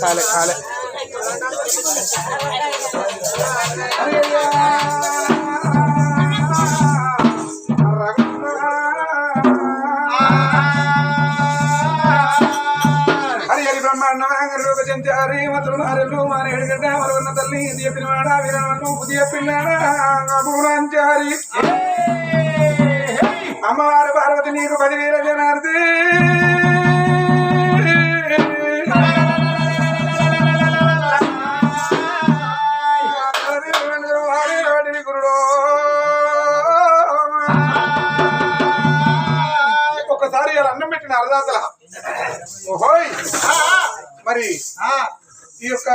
కాలే కాలే హరి హరి మతులు మారెలు మారేడు గడ్డ మరవన్న తల్లి ఇది చెప్పిన అమ్మవారు పార్వతి నీకు పదివేల జనార్దే అరదాతల ఓహోయ్! మరి ఈ యొక్క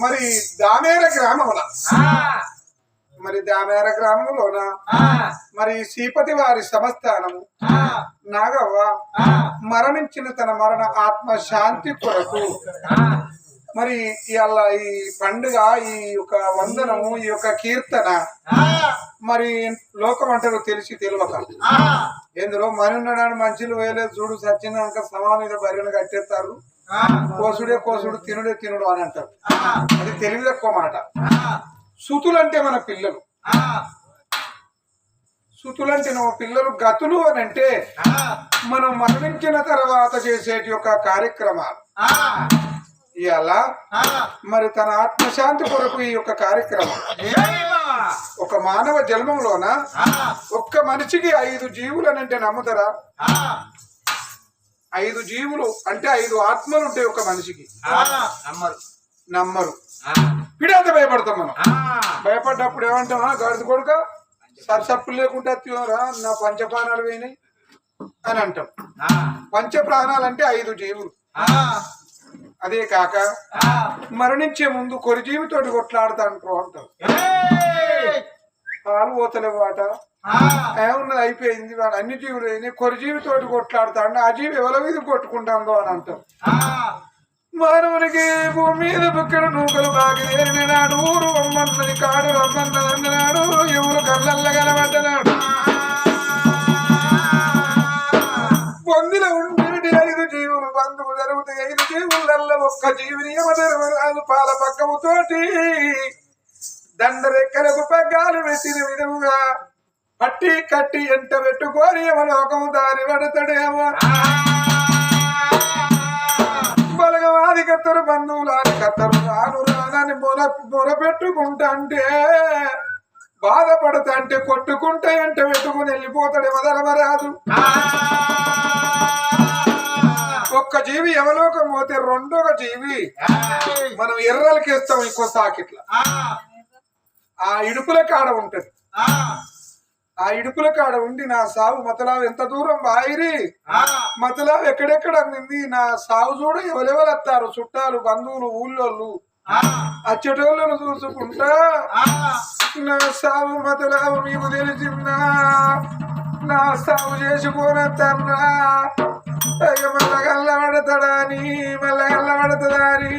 మరి దామేర గ్రామముల మరి దామేర గ్రామంలోన మరి శ్రీపతి వారి సంస్థానము నాగవ్వ మరణించిన తన మరణ ఆత్మ శాంతి కొరకు మరి ఇవాళ ఈ పండుగ ఈ యొక్క వందనము ఈ యొక్క కీర్తన మరి లోకం అంటారు తెలిసి తెలియక. ఎందులో మరి ఉన్నాడని మంచిలు వేయలేదు. చూడు సచ్చినాక సమాన మీద బర్రెను కట్టేస్తారు. కోసుడే కోసుడు తినుడే తినుడు అని అంటారు. అది తెలివి తక్కువ మాట. సుతులంటే మన పిల్లలు. సుతులంటే మన పిల్లలు గతులు అని అంటే మనం మరణించిన తర్వాత చేసేటి యొక్క కార్యక్రమాలు. ఇవాళ మరి తన ఆత్మశాంతి కొరకు ఈ యొక్క కార్యక్రమం. ఒక మానవ జన్మంలోన? ఒక్క మనిషికి ఐదు జీవులు అని అంటే నమ్ముతారా ఐదు జీవులు అంటే ఐదు ఆత్మలు ఉంటాయి ఒక మనిషికి. నమ్మరు. నమ్మరు. పిడంత భయపడతాం మనం. భయపడ్డప్పుడు ఏమంటామా? గడిది కొడుక సరసప్పులు లేకుండా తీయరా నా పంచప్రాణాలు పోయినాయి అని అంటాం. పంచ ప్రాణాలు అంటే ఐదు జీవులు. అదే కాక మరణించే ముందు కొరి జీవితోటి కొట్లాడుతా అంటారు. అంటారు పాలు పోతలేవు వాట ఏమున్నది? అయిపోయింది. వాడు అన్ని జీవులు అయినాయి. కొరి జీవితోటి కొట్లాడుతాడు. ఆ జీవి ఎవరి మీద కొట్టుకుంటాందో అని అంటాం మానవునికి భూమి మీద బుక్కడ నూకలు బాగి నాడు ఊరు రమ్మన్నది కాడు రమ్మన్నది ఎవరు కళ్ళల్ల జీవులు బంధువు జరుగుతాయి ఐదు జీవులల్ల ఒక్క జీవిని యమధర్మరాజు పాల పక్కముతోటి దండరెక్కలకు పగ్గాలు పెట్టిన విధముగా పట్టి కట్టి ఎంట పెట్టుకోని యమలోకము దారి పడతాడేమో. బలగవాది కత్తరు బంధువులారి కత్తరు రాను రానని మొర మొర పెట్టుకుంటా అంటే బాధపడతా అంటే కొట్టుకుంటే ఎంట పెట్టుకుని వెళ్ళిపోతాడు వదలవరాదు ఒక్క జీవి యమలోకం పోతే రెండవ జీవి. మనం ఎర్రలకేస్తాం ఇంకో సాకిట్ల. ఆ. ఇడుపుల కాడ ఉంటది. ఆ. ఇడుపుల కాడ ఉండి నా సావు మతలావు ఎంత దూరం బాయిరి మతలావు ఎక్కడెక్కడ అందింది నా సావు చూడ ఎవరెవరు వస్తారు చుట్టాలు బంధువులు ఊళ్ళోళ్ళు. అచ్చటోళ్ళను చూసుకుంటా. నా సావు మతలావు నీకు తెలిసిందా? నా అయ్య మళ్ళ గల్ల పడతాడా అని మళ్ళ గల్ల పడతాడా అని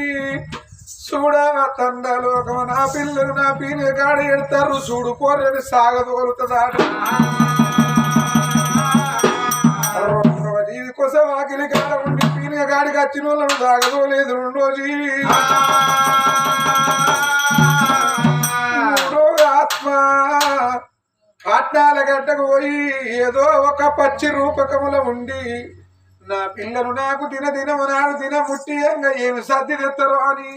నా పిల్లలు నా పీనే కాడ ఎడతారు. చూడు పోరని సాగదోలుతుందా జీవి కోసం ఆకిలి కాడ ఉండి పీనే కాడికి వచ్చిన వాళ్ళను సాగదోలేదు రెండో జీవి ఆత్మ పాట్నాల గడ్డకు పోయి ఏదో ఒక పచ్చి రూపకముల ఉండి నా పిల్లలు నాకు దిన దినము నాడు దిన ముట్టియంగా ఏమి సర్ది తెత్తరో అని.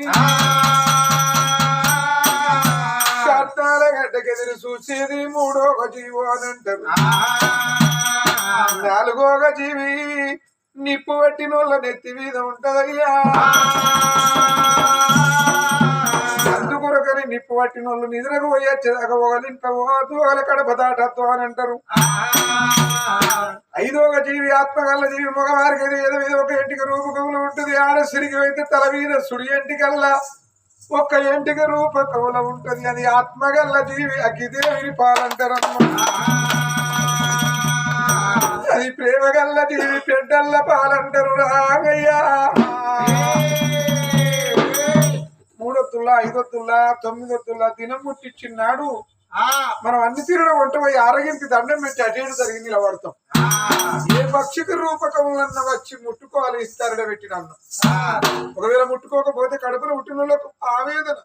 గడ్డకెదిరి చూసేది మూడోక జీవో అని అంటారు. నాలుగోక జీవి నిప్పు పట్టినోళ్ళ నెత్తి మీద ఉంటదయ్యా. కొరకని నిప్పు పట్టినోళ్ళు నిద్రకు పోయొచ్చేదాకా ఒకలింట పోతూ ఒకల కడప దాటద్దు అని అంటారు. ఐదోగ జీవి ఆత్మగల్ల జీవి మగవారికి ఏదో ఏదో మీద ఒక ఎంటిక రూపకంలో ఉంటుంది. ఆడ సిరిగి అయితే తల మీద సుడి ఎంటికల్లా ఒక్క ఎంటిక రూపకముల ఉంటది. అది ఆత్మగల్ల జీవి అగ్గిదేవిని పాలంటారు అది ప్రేమగల్ల జీవి పెద్దల్ల పాలంటారు. రాగయ్యా మూడొత్తుల్లా ఐదొత్తుల్లా తొమ్మిదొత్తుల్లా దినం ముట్టించినాడు. ఆ, మనం అన్ని తీరులో వంట పోయి ఆరగింపి దండం పెట్టి అటు ఇటు జరిగి నిలబడతాం. ఏ పక్షికి రూపకము అన్న వచ్చి ముట్టుకోవాలి ఇస్తారడ పెట్టిన అన్నం. ఒకవేళ ముట్టుకోకపోతే కడుపులో పుట్టినలకు ఆవేదన.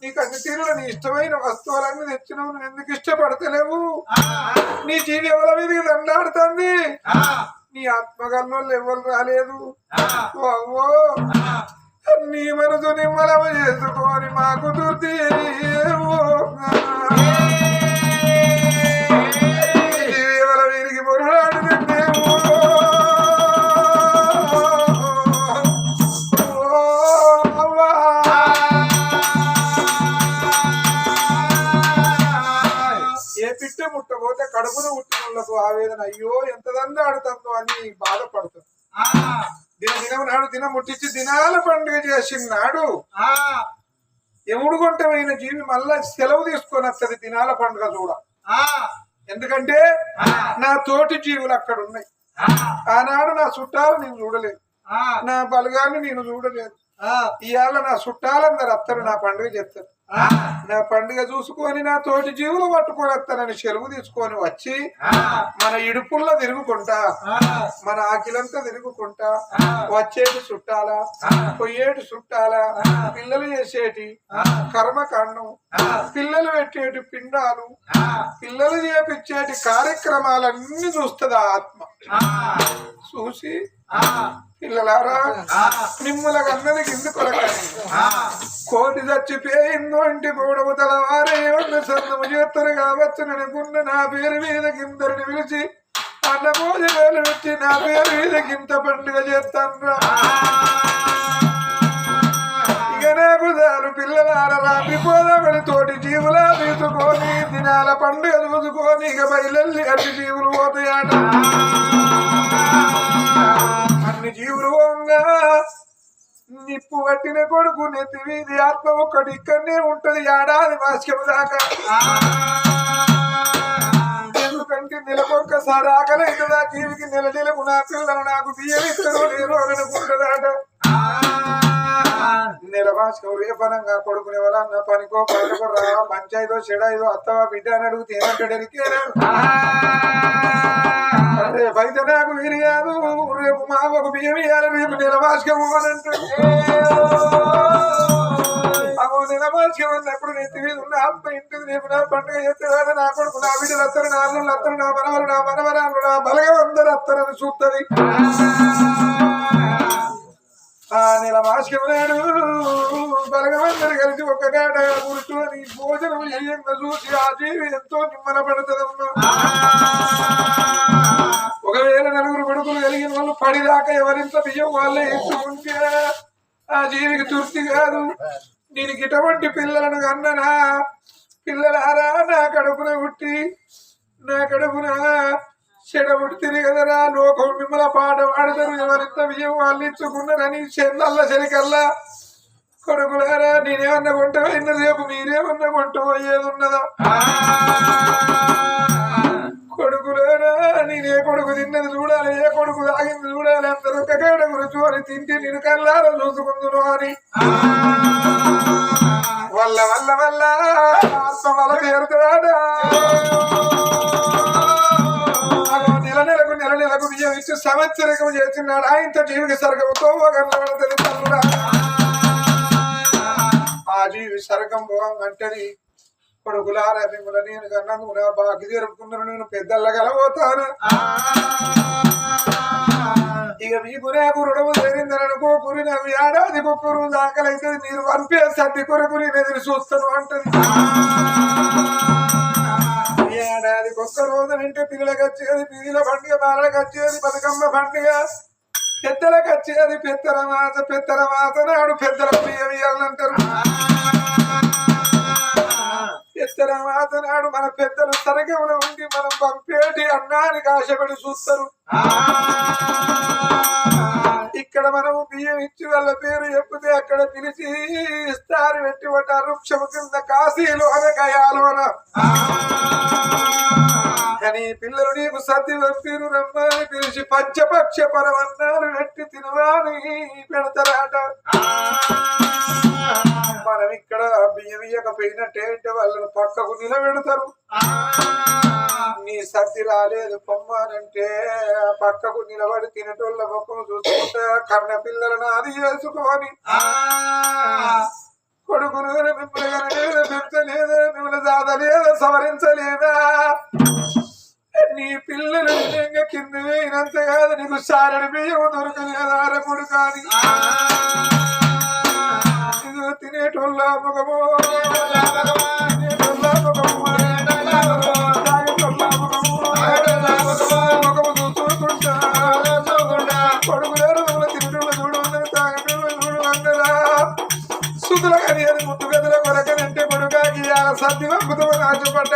నీకు అన్ని తీరులో నీ ఇష్టమైన వస్తువులన్నీ తెచ్చినావు నువ్వు ఎందుకు ఇష్టపడతలేవు? నీ జీవి ఎవరి మీదకి దండాడుతుంది నీ ఆత్మగల్లో ఎవరు రాలేదు? అవ్వో. నీ మనసు నిమ్మలమ చేసుకొని మాకు దుర్తి ముట్టబోతే కడుపును పుట్టిన వాళ్ళకు ఆవేదన అయ్యో ఎంత దండ ఆడుతుందో అని బాధపడుతుంది. దిన దినం నాడు దినం ముట్టించి దినాల పండుగ చేసినాడు ఆ, ఎముడు కొంటమైన జీవి మళ్ళా సెలవు తీసుకొని వస్తుంది దినాల పండుగ చూడ. ఆ, ఎందుకంటే నా తోటి జీవులు అక్కడ ఉన్నాయి. ఆనాడు నా చుట్టాలు నేను చూడలేదు. ఆ, నా బలగాన్ని నేను చూడలేదు. ఆ, ఇవాళ నా చుట్టాలందరు వస్తారు నా పండుగ చేస్తారు. నా పండుగ చూసుకొని నా తోటి జీవులు పట్టుకొని వస్తానని సెలవు తీసుకొని వచ్చి మన ఇడుపుల్లో తిరుగుకుంటా మన ఆకిలంతా తిరుగుకుంటా. వచ్చేటి చుట్టాలా. పోయేటి చుట్టాలా. పిల్లలు చేసేటి. కర్మకాండం. పిల్లలు పెట్టేటి పిండాలు పిల్లలు చేపించేటి కార్యక్రమాలన్నీ చూస్తుంది ఆత్మ చూసి పిల్లలారా. మిమ్మల కన్నది కింది కొరకని ఆ, కోటి చచ్చిపోయిందో ఇంటి గోడవు తలవారే ఉన్న సన్నము చేస్తారు కావచ్చు అనుకున్న నా పేరు మీద కిందరిని పిలిచి అన్న భోజనాలు పెట్టి నా పేరు మీద కింద పండుగ చేస్తాను ఇక నాకు దాని పిల్లలార రాపిపోదామని తోటి జీవులా తీసుకొని దినాల పండుగ చూసుకొని ఇక బయలెల్లి అన్ని జీవులు పోతాయట. అన్ని జీవులు నిప్పు పట్టిన కొడుకు నెత్తి వీధి ఆత్మ ఒక్కటి ఇక్కడనే ఉంటది. ఏడాది మాస్యం దాకా. ఎందుకంటే నెలకొక్కసారి ఆకలి అవుతుందా జీవికి నెల నెలకు నా పిల్లలు నాకు బియ్యం ఇద్దరు నేను అనుకుంటుందాట నెల మాస్కం రేపనంగా కొడుకునే వాళ్ళ నా పనికో పనుకో రా పంచాయతో చెడాయిదో అత్తవా బిడ్డ అని అడుగుతే ఏమంటాడు రేపు అయితే నాకు విరిగాదు రేపు మా ఒక బియ్యం ఇవ్వాలి రేపు నిలవాసకం అని అంటాడు. అగో అన్నప్పుడు నెత్తి మీద ఉన్న అమ్మ ఇంటికి రేపు నా పండుగ చేస్తాడు నా కొడుకు నా బిడ్డలు అత్తరు నా అల్లుళ్ళు అత్తరు నా మనవలు నా మనవరాలు నా బలగం అందరూ అత్తరని చూస్తుంది ఆ నెల మాసికం నాడు బలగమందరు కలిసి ఒక కాడ కూర్చొని భోజనం చేయంగా చూసి ఆ జీవి ఎంతో నిమ్మల పడుతుందమ్మా ఒకవేళ నలుగురు కొడుకులు కలిగిన వాళ్ళు పడిదాకా ఎవరింత బియ్యం వాళ్ళే ఎత్తుకుంటే ఆ జీవికి తృప్తి కాదు. దీనికి ఇటువంటి పిల్లలను కన్ననా? పిల్లలారా నా కడుపున పుట్టి నా కడుపున చెడ పుట్టింది కదరా లోకం మిమ్మల పాట పాడతారు ఎవరింత విజయం వాళ్ళు ఇచ్చుకున్నారని చెల్లల్ల చెలికల్లా కొడుకులారా నేనేమన్నా కొంట రేపు మీరేమన్నా కొంట పోయేది ఉన్నదా నేను నేనే కొడుకు తిన్నది చూడాలి ఏ కొడుకు తాగింది చూడాలి అందరూ ఒక కాడ కూర్చొని తింటే నేను కల్లారా చూసుకుందును అని. వల్ల వల్ల వల్ల ఆత్మ వల్ల తీరుతాడా సంవత్సరకం చేస్తున్నాడు. ఆయనతో జీవికి సరగముతో గంటలు తల్లుడా ఆ జీవి సర్గం భోగం అంటది కొడుకులారా మిమ్మల్ని నేను కన్నందుకు నా బాకి జరుపుకున్నాను నేను పెద్దల్ల కలబోతాను ఇక మీకు నాకు రుణము జరిగిందని అనుకోకురి నాకు ఏడాది ఒక్కరు దాకలైతే మీరు పంపే సర్ది కొరకు నేను ఎదురు చూస్తాను అంటది. ఏడాది ఒక్క రోజు వింటే పిల్లలకు వచ్చేది పిల్లల పండుగ బాలలకు వచ్చేది బతుకమ్మ పండుగ పెద్దలకు వచ్చేది పెద్దల మాత పెద్దల మాత నాడు పెద్దల బియ్యం ఇవ్వాలంటారు పెద్దల మాత నాడు మన పెద్దలు తరగమున ఉండి మనం పంపేటి అన్నానికి ఆశపడి చూస్తారు. ఇక్కడ మనము బియ్యం ఇచ్చి వాళ్ళ పేరు చెప్తే అక్కడ పిలిచి ఇస్తారు పెట్టి ఒక వృక్షము కింద కాశీలోన గయాలోన కానీ పిల్లలు నీకు సర్ది పంపిరు రమ్మని పిలిచి పంచపక్ష పరమన్నాలు పెట్టి తినవాని పెడతారాట. మనం ఇక్కడ బియ్యం ఇయ్యకపోయినట్టే వాళ్ళని పక్కకు నిలబెడతారు. నీ సర్ది రాలేదు పొమ్మానంటే పక్కకు నిలబడి తినటోళ్ళ ముఖం చూసుకుంటే కన్న పిల్లలను అది చేసుకొని. కొడుకును మిమ్మల్ని పెంచలేదా మిమ్మల్ని సవరించలేదా నీ పిల్లలు నిజంగా కింద వేయినంత కాదు నీకు సారడి బియ్యం దొరకలేదా అరకుడు కానీ తినేటోళ్ళ ముఖము.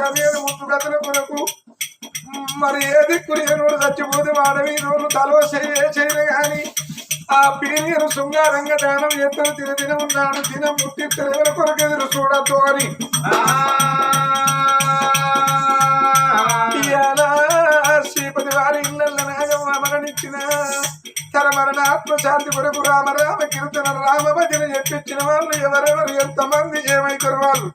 అందరూ సుతులుగా కొరకు. మరి ఏ దిక్కు లేనోడు చచ్చిపోతే వాడవి నోళ్ళు తలో చేయను కానీ ఆ పీరియను శృంగారంగా దానం ఎత్తున తిన తిన ఉన్నాడు దినం ముట్టి తెరవల కొరకు ఎదురు చూడద్దు అని. శ్రీపతి వారి ఇళ్ళ నాగం అమరణించిన తన మరణాత్మ శాంతి కొరకు రామ రామ కీర్తన రామ భజన చెప్పించిన వాళ్ళు ఎవరెవరు? ఎంతమంది ఏమైతారు వాళ్ళు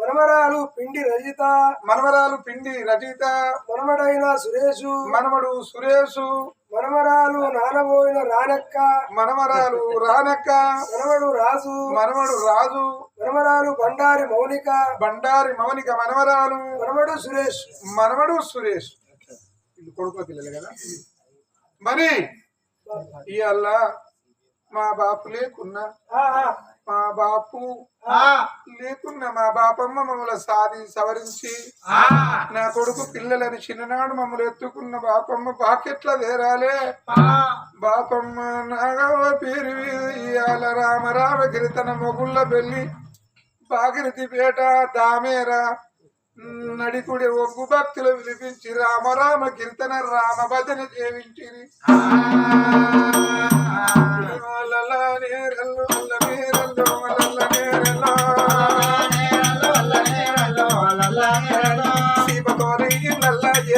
మనమరాలు పిండి రజిత మనవరాలు పిండి రచయిత మనమడైన సురేషు. మనమడు సురేషు. మనమరాలు నానబోయిన రానక్క మనమరాలు రానక్క మనవడు రాజు. మనవడు రాజు. మనమరాలు బండారి మౌనిక. బండారి మౌనిక మనవరాలు. మనవడు సురేష్. మనవడు సురేష్. కొడుకుల పిల్లలు కదా. మరి ఇవాళ మా బాపు లేకున్నా మా బాపు. లేకున్నా మా బాపమ్మ మమ్మల్ని సాది సవరించి. నా కొడుకు పిల్లలని చిన్ననాడు మమ్మల్ని ఎత్తుకున్న బాపమ్మ బాకెట్ల దేరాలే. బాపమ్మ నాగవ్వ పేరు ఇయాల రామ రామ గిరితన మొగుళ్ళ బెల్లి. బాగిరితి పేట దామేర. నడికుడి ఒగ్గు భక్తులు విలిపించి రామ రామ కీర్తన రామ భజన చేయించిరి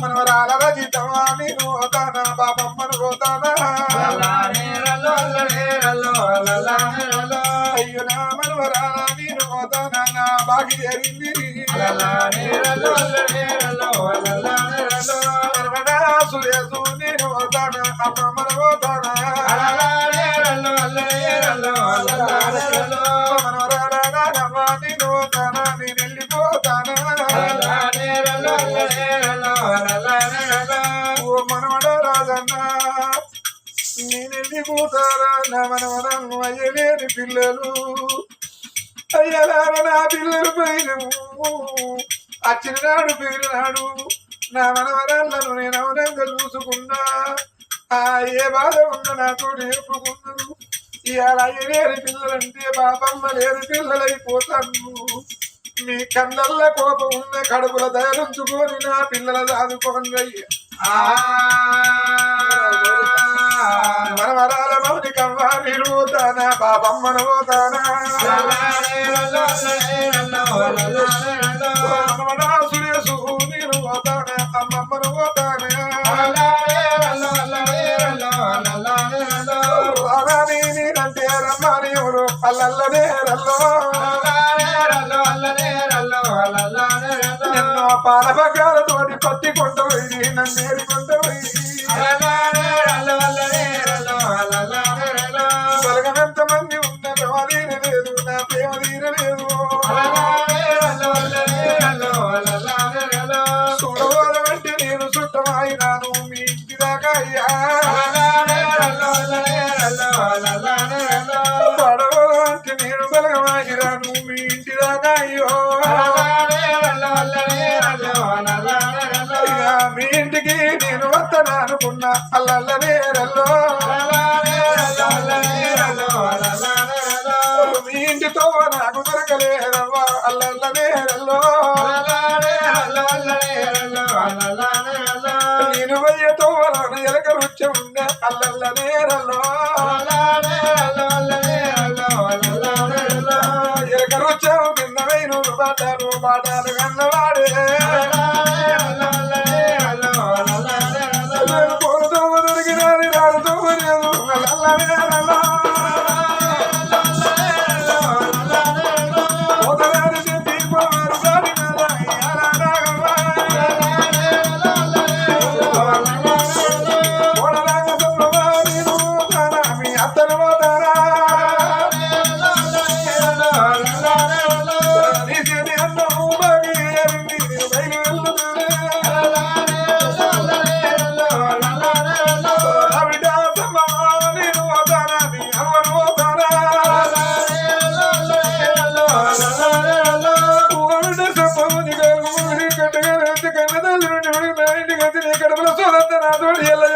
మనవరాల రజితమా నేను పోతానా బాబమ్మను పోతానా అయ్యో నా మనవరాల నేను పోతానా నా బాగి జరిగింది మనవడా సురేసు నేను పోతానా అమ్మమ్మను పోతానా నా మనవడను అయ్యలేని పిల్లలు అయ్యలార నా పిల్లలు పోయినము ఆ చిన్ననాడు పోయినాడు నా మనవరాళ్ళను నేను అవనంగా చూసుకున్నా. ఆ ఏ బాధ ఉందో నాతో నేర్పుకున్నారు ఇవాళ అయ్యలేని పిల్లలంటే బాబమ్మ లేని పిల్లలైపోతాను మీ కళ్ళల్లో కోపం ఉన్న కడుపుల దయలుంచుకొని నా పిల్లల దాదుకోండి అయ్యా. మనవరాల మౌనికవ్వ నిలుగుతాన బాబమ్మను పోతాన సురేసు నేను పోతాన అమ్మమ్మను పోతాన అంటే రమ్మా నీవులు అల్లల్లనే రల్లో అల్లనే రల్లో అల్లనే రల్లో అల్లల్లా పాల బగ్గాలతోటి పట్టి కొండపోయి నన్ను ఏరుకుంటపోయి బలగం మీ ఇంటితో నాకు దొరకలేదవ్వా అల్లల్లనే నేను వయ్యతో రాను ఎలక రుచి ఉండే అల్లల్లనే ఎలక రుచి కింద వేను పాటాలు కన్నవాడే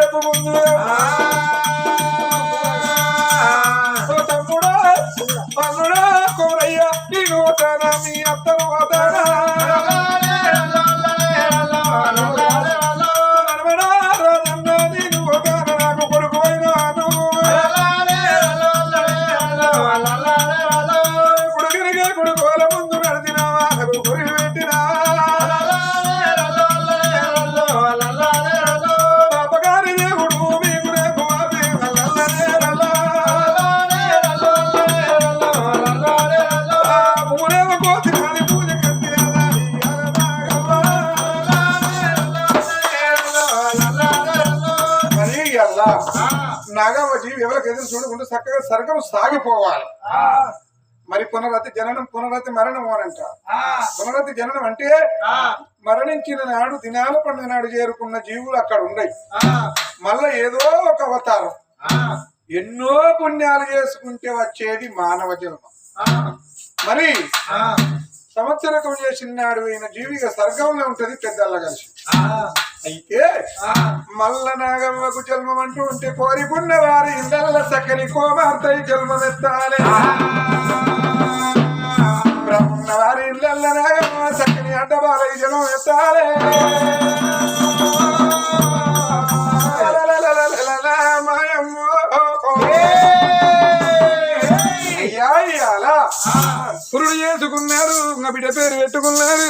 నాతోటి ఎవరికి ఎదురు చూడకుండా చక్కగా సర్గం సాగిపోవాలి. మరి పునరతి జననం పునరతి మరణం అనంట పునరతి జననం అంటే మరణించిన నాడు దినాల పండుగ నాడు చేరుకున్న జీవులు అక్కడ ఉండయి. మళ్ళా ఏదో ఒక అవతారం. ఎన్నో పుణ్యాలు చేసుకుంటే వచ్చేది మానవ జన్మ. మరి సంవత్సరకం చేసిన నాడు అయిన జీవిగా స్వర్గంలో ఉంటది పెద్దల్ల కలిసి. అయితే మల్ల నాగమ్మకు జన్మం అంటూ ఉంటే కోరికున్న వారి ఇళ్ళల్ల సక్కని కోమార్తయి జన్మమెత్తాలి. బ్రహ్మన్న వారి ఇళ్ళల్ల నాగమ్మ సక్కని అడ్డబాలై జన్మం ఎత్తాలి పురుడు చేసుకున్నారు నా బిడ్డ పేరు పెట్టుకున్నారు.